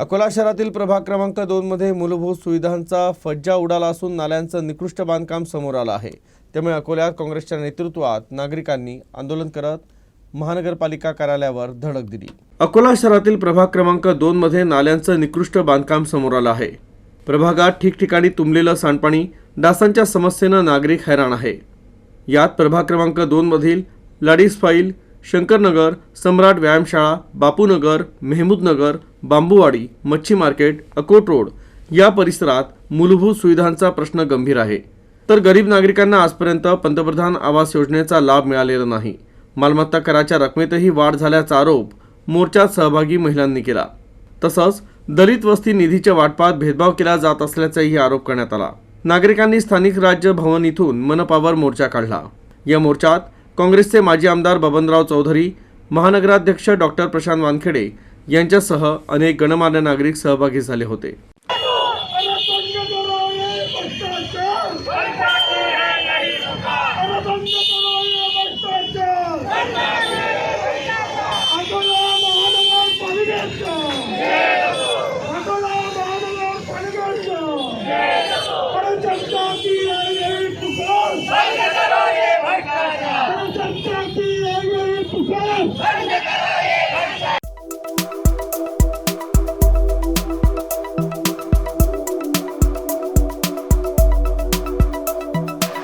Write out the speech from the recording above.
अकोला शहरातील प्रभाग क्रमांक दोनमध्ये मूलभूत सुविधांचा फज्जा उडाला असून नाल्यांचं निकृष्ट बांधकाम समोर आलं आहे. त्यामुळे अकोल्यात काँग्रेसच्या नेतृत्वात नागरिकांनी आंदोलन करत महानगरपालिका कार्यालयावर धडक दिली. अकोला शहरातील प्रभाग क्रमांक दोनमध्ये नाल्यांचं निकृष्ट बांधकाम समोर आलं आहे. प्रभागात ठिकठिकाणी तुंबलेलं सांडपाणी डासांच्या समस्येनं नागरिक हैराण आहे. यात प्रभाग क्रमांक दोनमधील लाडीज फाईल शंकरनगर सम्राट व्यायामशाळा बापूनगर मेहमूदनगर बांबूवाडी मच्छी मार्केट अकोट रोड या परिसरात मूलभूत सुविधांचा प्रश्न गंभीर आहे. तर गरीब नागरिकांना आजपर्यंत पंतप्रधान आवास योजनेचा लाभ मिळालेला नाही. मालमत्ता कराच्या रकमेतही वाढ झाल्याचा आरोप मोर्चात सहभागी महिलांनी केला. तसंच दलित वस्ती निधीच्या वाटपात भेदभाव केला जात असल्याचाही आरोप करण्यात आला. नागरिकांनी स्थानिक राज्य भवन इथून मनपावर मोर्चा काढला. या मोर्चात काँग्रेसचे माजी आमदार बबनराव चौधरी महानगराध्यक्ष डॉक्टर प्रशांत वानखेडे यांच्यासह अनेक गणमान्य नागरिक सहभागी झाले होते.